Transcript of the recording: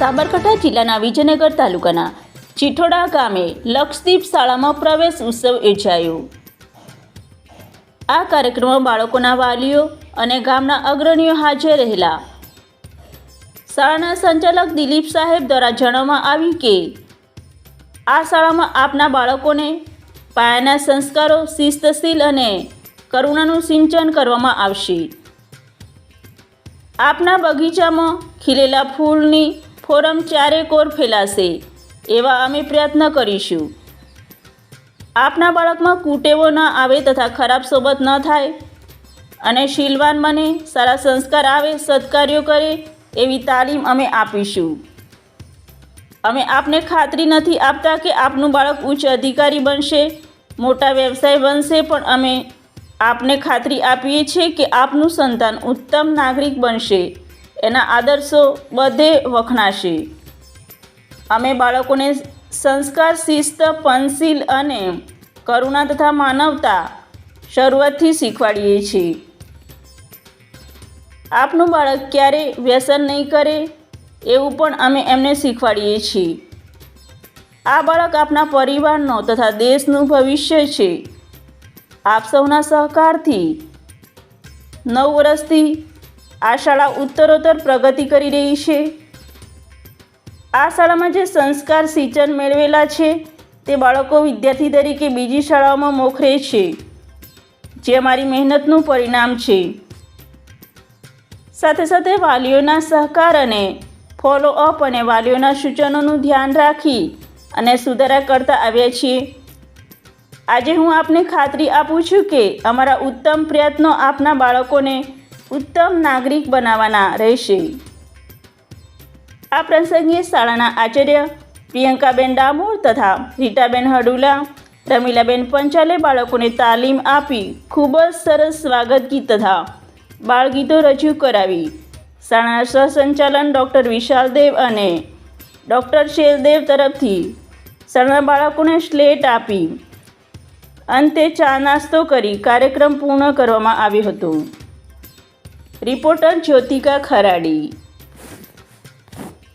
સાબરકાંઠા જિલ્લાના વિજયનગર તાલુકાના ચિઠોડા ગામે લક્ષદીપ શાળામાં પ્રવેશ ઉત્સવ યોજાયો. આ કાર્યક્રમમાં બાળકોના વાલીઓ અને ગામના અગ્રણીઓ હાજર રહેલા. શાળાના સંચાલક દિલીપ સાહેબ દ્વારા જણાવવામાં આવ્યું કે, આ શાળામાં આપના બાળકોને પાયાના સંસ્કારો, શિસ્તશીલ અને કરુણાનું સિંચન કરવામાં આવશે. આપના બગીચામાં ખીલેલા ફૂલની ફોરમ ચારે કોર ફેલાશે, એવા અમે પ્રયત્ન કરીશું. આપના બાળકમાં કુટેવો ન આવે તથા ખરાબ સોબત ન થાય. અને શીલવાન બને સારા સંસ્કાર આવે, સત્કાર્યો કરે એવી તાલીમ અમે આપીશું. અમે આપને ખાતરી નથી આપતા કે આપનું બાળક ઉચ્ચ અધિકારી બનશે, મોટા વ્યવસાય બનશે, પણ અમે આપને ખાતરી આપીએ છીએ કે આપનું સંતાન ઉત્તમ નાગરિક બનશે. એના આદર્શો બધે વખણાશે. અમે બાળકોને સંસ્કાર, શિસ્ત, પંચશીલ અને કરુણા તથા માનવતા શરૂઆતથી શીખવાડીએ છીએ. આપનું બાળક ક્યારે વ્યસન નહીં કરે એવું પણ અમે એમને શીખવાડીએ છીએ. આ બાળક આપના પરિવારનો તથા દેશનું ભવિષ્ય છે. આપ સૌના સહકારથી નવ વર્ષથી આ શાળા ઉત્તરોત્તર પ્રગતિ કરી રહી છે. આ શાળામાં જે સંસ્કાર સિંચન મેળવેલા છે, તે બાળકો વિદ્યાર્થી તરીકે બીજી શાળાઓમાં મોખરે છે, જે અમારી મહેનતનું પરિણામ છે. સાથે સાથે વાલીઓના સહકાર અને ફોલો અપ અને વાલીઓના સૂચનોનું ધ્યાન રાખી અને સુધારા કરતા આવ્યા છીએ. આજે હું આપને ખાતરી આપું છું કે અમારા ઉત્તમ પ્રયત્નો આપના બાળકોને ઉત્તમ નાગરિક બનાવવાના રહેશે. આ પ્રસંગે શાળાના આચાર્ય પ્રિયંકાબેન ડામોર તથા રીટાબેન હડુલા, રમીલાબેન પંચાલે બાળકોને તાલીમ આપી ખૂબ જ સરસ સ્વાગત ગીત તથા બાળગીતો રજૂ કરાવી. શાળાના સહસંચાલન ડૉક્ટર વિશાલદેવ અને ડૉક્ટર શેલદેવ તરફથી શાળાના બાળકોને સ્લેટ આપી. અંતે ચા નાસ્તો કરી કાર્યક્રમ પૂર્ણ કરવામાં આવ્યો હતો. રિપોર્ટર જ્યોતિકા ખરાડી